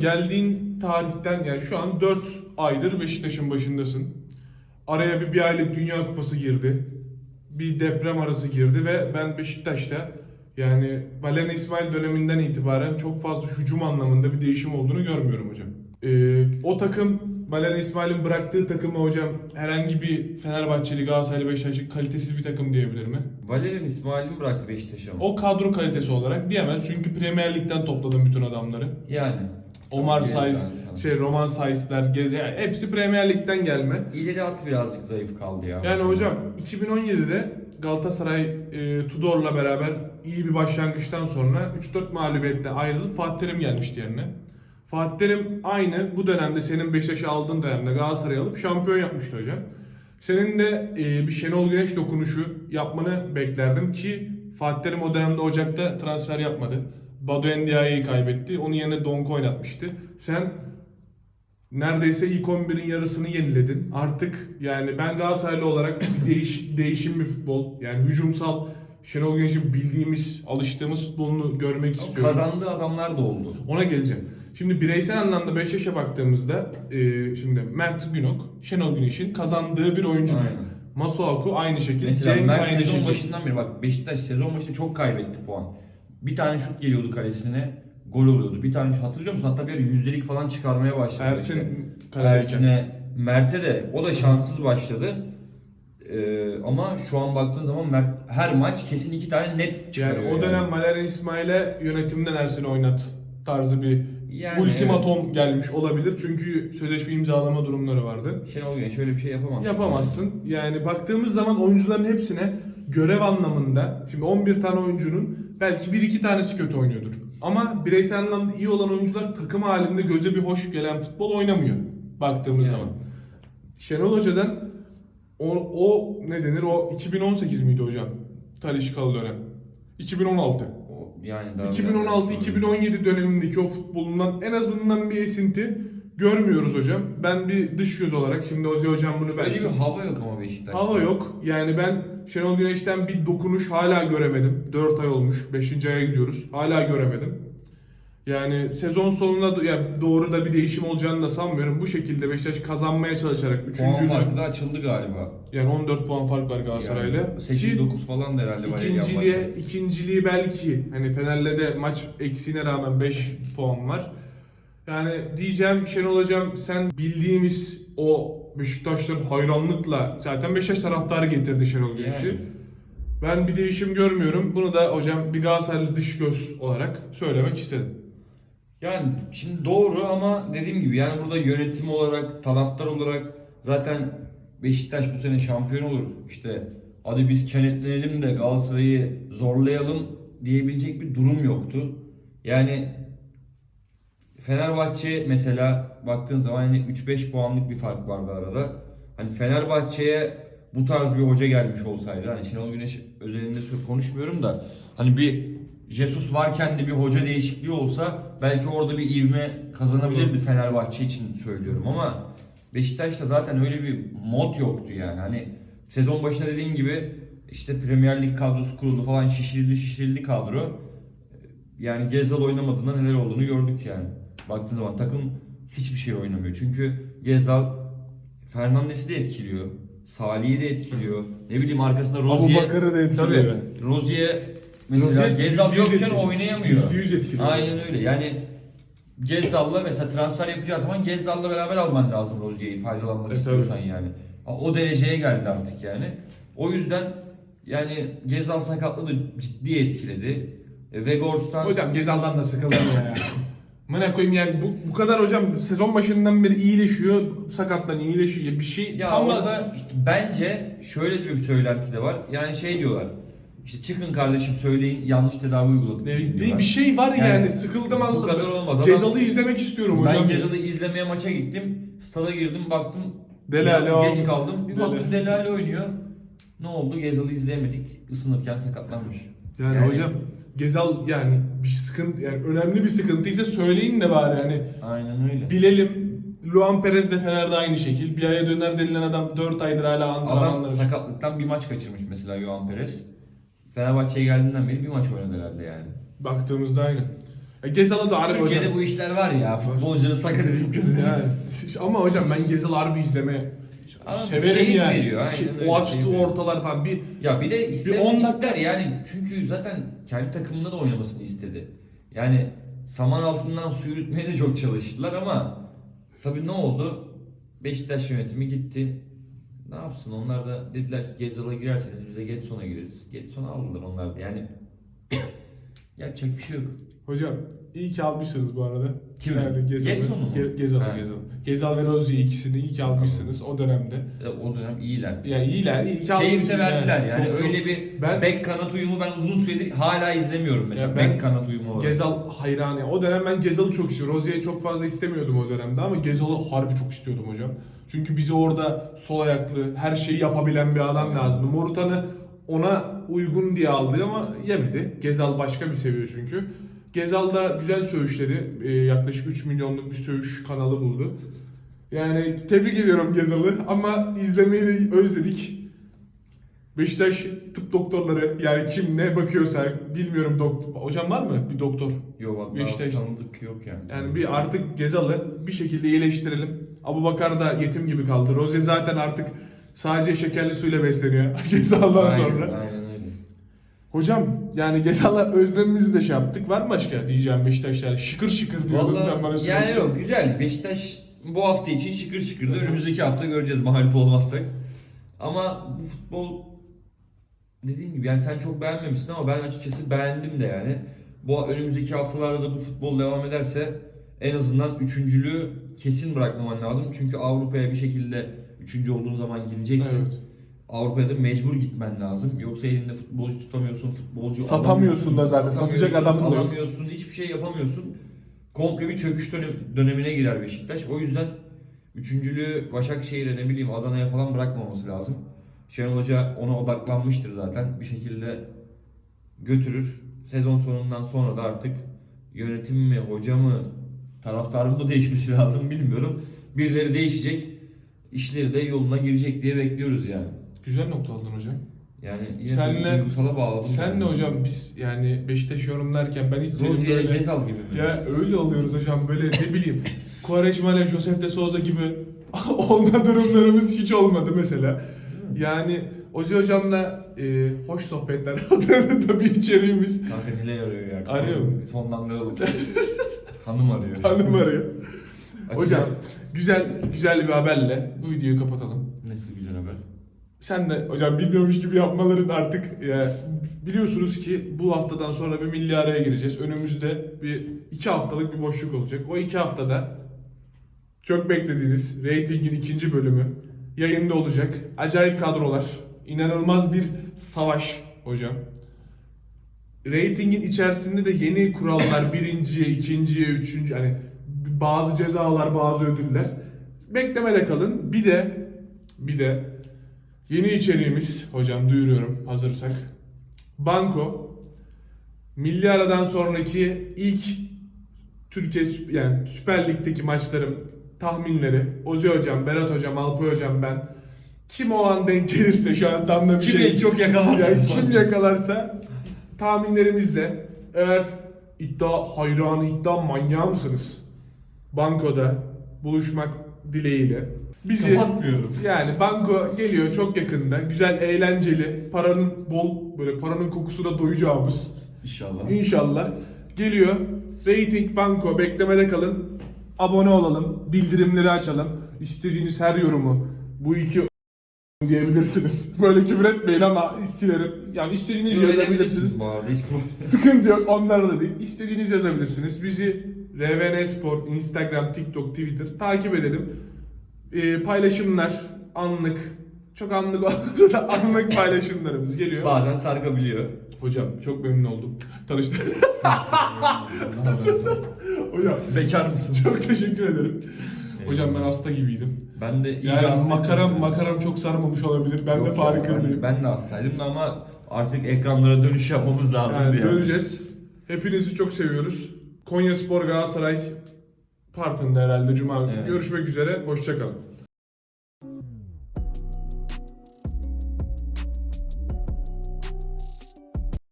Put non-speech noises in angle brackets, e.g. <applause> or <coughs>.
Geldiğin tarihten yani şu an 4 aydır Beşiktaş'ın başındasın. Araya bir, bir aylık Dünya Kupası girdi. Bir deprem arası girdi ve ben Beşiktaş'ta yani Valerian İsmail döneminden itibaren çok fazla hücum anlamında bir değişim olduğunu görmüyorum hocam. Ee, o takım Valerian İsmail'in bıraktığı takımı hocam herhangi bir Fenerbahçeli, Galatasaraylı, Beşiktaşlı kalitesiz bir takım diyebilir mi? Valerian İsmail'in bıraktı Beşiktaş'ı ama. O kadro kalitesi olarak diyemez çünkü Premier Lig'den topladım bütün adamları. Yani. Omar Saiz, şey Roman Saizler, Geze, yani hepsi Premier Lig'den gelme. İleri at birazcık zayıf kaldı ya. Yani hocam 2017'de Galatasaray e, Tudor'la beraber iyi bir başlangıçtan sonra 3-4 mağlubiyetle ayrılıp Fatih Terim gelmişti yerine. Fatih Terim aynı bu dönemde senin Beşiktaş'ı aldığın dönemde Galatasaray'ı alıp şampiyon yapmıştı hocam. Senin de e, bir Şenol Güneş dokunuşu yapmanı beklerdim ki Fatih Terim o dönemde Ocak'ta transfer yapmadı. Badu Endiaye'yi kaybetti. Onun yerine Donk oynatmıştı. Sen neredeyse ilk 11'in yarısını yeniledin. Artık yani ben Galatasaraylı olarak bir <laughs> değiş, değişim bir futbol. Yani hücumsal Şenol Güneş'in bildiğimiz, alıştığımız futbolunu görmek istiyorum. Kazandığı adamlar da oldu. Ona geleceğim. Şimdi bireysel anlamda Beşiktaş'a baktığımızda e, şimdi Mert Günok, Şenol Güneş'in kazandığı bir oyuncudur. Aynen. Masuaku aynı şekilde, Mesela Cenk Mert aynı sezon şekilde. başından beri bak Beşiktaş sezon başında çok kaybetti puan. Bir tane şut geliyordu kalesine gol oluyordu. Bir tane şut- hatırlıyor musun? Hatta bir ara yüzdelik falan çıkarmaya başladı. Ersin İşte. Ersin'e, Mert'e de o da şanssız başladı. Ee, ama şu an baktığın zaman Mert her maç kesin iki tane net çıkarıyor. Yani o dönem Valerian İsmail'e yönetimden Ersin'i oynat tarzı bir Yani ultimatom gelmiş olabilir. Çünkü sözleşme imzalama durumları vardı. Şenol Güneş şöyle bir şey yapamaz. Yapamazsın. Yani baktığımız zaman oyuncuların hepsine görev anlamında şimdi 11 tane oyuncunun belki 1-2 tanesi kötü oynuyordur. Ama bireysel anlamda iyi olan oyuncular takım halinde göze bir hoş gelen futbol oynamıyor baktığımız Yani. zaman. Şenol Hoca'dan o, o ne denir o 2018 miydi hocam? Talişkalı dönem. 2016. O- Yani daha 2016-2017 dönemindeki o futbolundan en azından bir esinti görmüyoruz hocam. Ben bir dış göz olarak şimdi Ozi hocam bunu Öyle belki bir hava yok ama Beşiktaş'ta. Hava yok. Yani ben Şenol Güneş'ten bir dokunuş hala göremedim. 4 ay olmuş. 5. aya gidiyoruz. Hala göremedim. Yani sezon sonuna do- ya doğru da bir değişim olacağını da sanmıyorum. Bu şekilde Beşiktaş kazanmaya çalışarak 3. Puan farkı da açıldı galiba. yani 14 puan fark var Galatasaray'la. Yani Ki 8-9 falan da herhalde var. ikinciliğe, ikinciliği belki hani Fener'le de maç eksiğine rağmen 5 puan var. Yani diyeceğim Şenol Hocam sen bildiğimiz o Beşiktaşların hayranlıkla zaten Beşiktaş taraftarı getirdi Şenol Güneş'i. Yani. Ben bir değişim görmüyorum. Bunu da hocam bir Galatasaraylı dış göz olarak söylemek istedim. Yani şimdi doğru ama dediğim gibi yani burada yönetim olarak, taraftar olarak zaten Beşiktaş bu sene şampiyon olur. İşte hadi biz kenetlenelim de Galatasaray'ı zorlayalım diyebilecek bir durum yoktu. Yani Fenerbahçe mesela baktığın zaman hani 3-5 puanlık bir fark vardı arada. Hani Fenerbahçe'ye bu tarz bir hoca gelmiş olsaydı hani Şenol Güneş özelinde konuşmuyorum da hani bir Jesus varken de bir hoca değişikliği olsa belki orada bir ivme kazanabilirdi Fenerbahçe için söylüyorum ama Beşiktaş'ta zaten öyle bir mod yoktu yani. Hani sezon başında dediğin gibi işte Premier Lig kadrosu kuruldu falan şişirildi şişirildi kadro. Yani Gezzal oynamadığında neler olduğunu gördük yani. Baktığın zaman takım hiçbir şey oynamıyor. Çünkü Gezzal Fernandes'i de etkiliyor. Salih'i de etkiliyor. Ne bileyim arkasında Rozier. Abubakar'ı da etkiliyor. Tabii. Rozier mesela Rozier yüz yokken oynayamıyor. Yüzde yüz etkiliyor. Aynen öyle. Yani Gezzal'la mesela transfer yapacağı zaman Gezzal'la beraber alman lazım Rozier'i faydalanmak E, istiyorsan tabii. yani. O dereceye geldi artık yani. O yüzden yani Gezzal sakatlığı da ciddi etkiledi. E, Vegors'tan Hocam Gezal'dan da sıkıldım ya. <coughs> Mına koyayım yani bu, bu kadar hocam sezon başından beri iyileşiyor. Sakattan iyileşiyor. Bir şey ya tam da- orada işte bence şöyle bir söylenti de var. Yani şey diyorlar. İşte çıkın kardeşim söyleyin yanlış tedavi uyguladık. bir, diyorlar. bir şey var yani, Yani sıkıldım bu kadar olmaz. Gezal'ı izlemek istiyorum hocam. Ben Gezal'ı izlemeye maça gittim. Stada girdim baktım. Biraz geç aldı. kaldım. Bir baktım Delali oynuyor. Ne oldu? Gezal'ı izleyemedik. Isınırken sakatlanmış. Yani, Yani- hocam Gezal yani bir sıkıntı yani önemli bir sıkıntıysa söyleyin de bari hani Aynen öyle. bilelim. Luan Perez de Fener'de aynı şekil. Bir aya döner denilen adam 4 aydır hala Adam antrenmanları. sakatlıktan bir maç kaçırmış mesela Johan Perez. Fenerbahçe'ye geldiğinden beri bir maç oynadı herhalde yani. Baktığımızda aynı. Ya Gezal'ı da harbi Türkiye'de hocam. bu işler var ya. Futbolcuları sakat edip. Yani, <laughs> ama hocam ben Gezal'ı harbi izleme Abi, severim yani. veriyor, Ki o açtığı ortalar falan bir Ya bir de ister, Bir dakika- ister yani çünkü zaten kendi takımında da oynamasını istedi. Yani saman altından su yürütmeye de çok çalıştılar ama tabii ne oldu? Beşiktaş yönetimi gitti. Ne yapsın onlar da dediler ki Gezal'a girerseniz biz de Getson'a gireriz. Getson'a aldılar onlar da yani <coughs> yapacak bir şey yok. Hocam iyi ki almışsınız bu arada. Kimi? Yani mu? Ge- Gezal'ı, Ha. Gezal'ı. Gezal ve Rozi ikisini iyi ki almışsınız o dönemde. Ya O dönem iyiler. Ya iyiler, iyi ki almışsınız. de verdiler yani. Çok- çok- Öyle bir Ben- bek kanat uyumu ben uzun süredir hala izlemiyorum mesela. Ya ben bek kanat uyumu olarak. Gezal hayranı. O dönem ben Gezal'ı çok istiyordum. Rozi'yi çok fazla istemiyordum o dönemde ama Gezal'ı harbi çok istiyordum hocam. Çünkü bize orada sol ayaklı, her şeyi yapabilen bir adam lazımdı. Morutan'ı ona uygun diye aldı ama yemedi. Gezal başka bir seviyor çünkü. Gezal da güzel söğüşledi. Ee, yaklaşık 3 milyonluk bir söğüş kanalı buldu. Yani tebrik ediyorum Gezal'ı ama izlemeyi de özledik. Beşiktaş tıp doktorları yani kim ne bakıyorsa bilmiyorum doktor. Hocam var mı bir doktor? Yok bak Beşiktaş. tanıdık yok yani. Yani bir artık Gezal'ı bir şekilde iyileştirelim. Abu Bakar da yetim gibi kaldı. Roze zaten artık sadece şekerli suyla besleniyor <laughs> Gezal'dan Aynen, sonra. Aynen. Hocam yani Gezal'a özlemimizi de şey yaptık. Var mı başka diyeceğim Beşiktaşlar? Şıkır şıkır diyordun sen bana Vallahi sürekli. yani yok güzel. Beşiktaş bu hafta için şıkır şıkırdı. Önümüzdeki hafta göreceğiz mağlup olmazsak. Ama bu futbol dediğim gibi yani sen çok beğenmemişsin ama ben açıkçası beğendim de yani. Bu önümüzdeki haftalarda da bu futbol devam ederse en azından üçüncülüğü kesin bırakmaman lazım. Çünkü Avrupa'ya bir şekilde üçüncü olduğun zaman gideceksin. Evet. Avrupa'ya da mecbur gitmen lazım. Yoksa elinde futbolcu tutamıyorsun, futbolcu Satamıyorsun da zaten. Satacak adamın da yok. alamıyorsun, hiçbir şey yapamıyorsun. Komple bir çöküş dönem- dönemine girer Beşiktaş. O yüzden üçüncülüğü Başakşehir'e ne bileyim Adana'ya falan bırakmaması lazım. Şenol Hoca ona odaklanmıştır zaten. Bir şekilde götürür. Sezon sonundan sonra da artık yönetim mi, hoca mı, taraftar mı <laughs> değişmesi lazım bilmiyorum. Birileri değişecek. işleri de yoluna girecek diye bekliyoruz yani. Güzel nokta aldın hocam. Yani yine Senle- duygusala bağladım. Sen de hocam biz yani Beşiktaş yorumlarken ben hiç senin böyle... Gezal gibi mi? Ya öyle oluyoruz hocam böyle ne bileyim. <laughs> Quaresma ile Josef de Souza gibi <laughs> olma durumlarımız hiç olmadı mesela. Yani Ozi hocamla e, hoş sohbetler <laughs> adında da bir içeriğimiz. Kanka neler arıyor ya? Arıyor mu? Sonlandıralım. Hanım arıyor. Hanım arıyor. Hocam güzel güzel bir haberle bu videoyu kapatalım. Nasıl güzel haber? Sen de hocam bilmiyormuş gibi yapmaların artık ya, biliyorsunuz ki bu haftadan sonra bir milli araya gireceğiz. Önümüzde bir iki haftalık bir boşluk olacak. O iki haftada çok beklediğiniz Rating'in ikinci bölümü yayında olacak. Acayip kadrolar. inanılmaz bir savaş hocam. Rating'in içerisinde de yeni kurallar <coughs> birinciye, ikinciye, üçüncü hani bazı cezalar, bazı ödüller. Beklemede kalın. Bir de bir de yeni içeriğimiz hocam duyuruyorum hazırsak. Banko milli aradan sonraki ilk Türkiye yani Süper Lig'deki maçların tahminleri Ozi hocam, Berat hocam, Alpay hocam ben kim o an denk gelirse şu an tam da bir Kim şey çok yakalarsa. yani kim yakalarsa tahminlerimizle eğer iddia hayranı iddia manyağı mısınız? Bankoda buluşmak dileğiyle bizi Kapatmıyorum. yani banko geliyor çok yakında güzel eğlenceli paranın bol böyle paranın kokusuna doyacağımız İnşallah. İnşallah geliyor. Rating Banko beklemede kalın. Abone olalım. Bildirimleri açalım. İstediğiniz her yorumu bu iki <laughs> diyebilirsiniz. Böyle küfür etmeyin ama silerim. Yani istediğiniz yazabilirsiniz. Arada hiç Sıkıntı yok. Onlar da değil. İstediğiniz yazabilirsiniz. Bizi RVN Spor, Instagram, TikTok, Twitter takip edelim. Ee, paylaşımlar anlık. Çok anlık <laughs> olmasa da anlık paylaşımlarımız geliyor. Bazen sarkabiliyor. Hocam çok memnun oldum. Tanıştık. Hocam Bekar mısın? çok teşekkür ederim. Hocam ben hasta gibiydim. Ben de iyice Yani hastayım. makaram makaram çok sarmamış olabilir. Ben Yok de ya, farkındayım. Ben, ben de hastaydım da ama artık ekranlara dönüş yapmamız lazım Yani yani. döneceğiz. Hepinizi çok seviyoruz. Konya Spor Galatasaray partında herhalde Cuma. Evet. Görüşmek üzere. Hoşçakalın.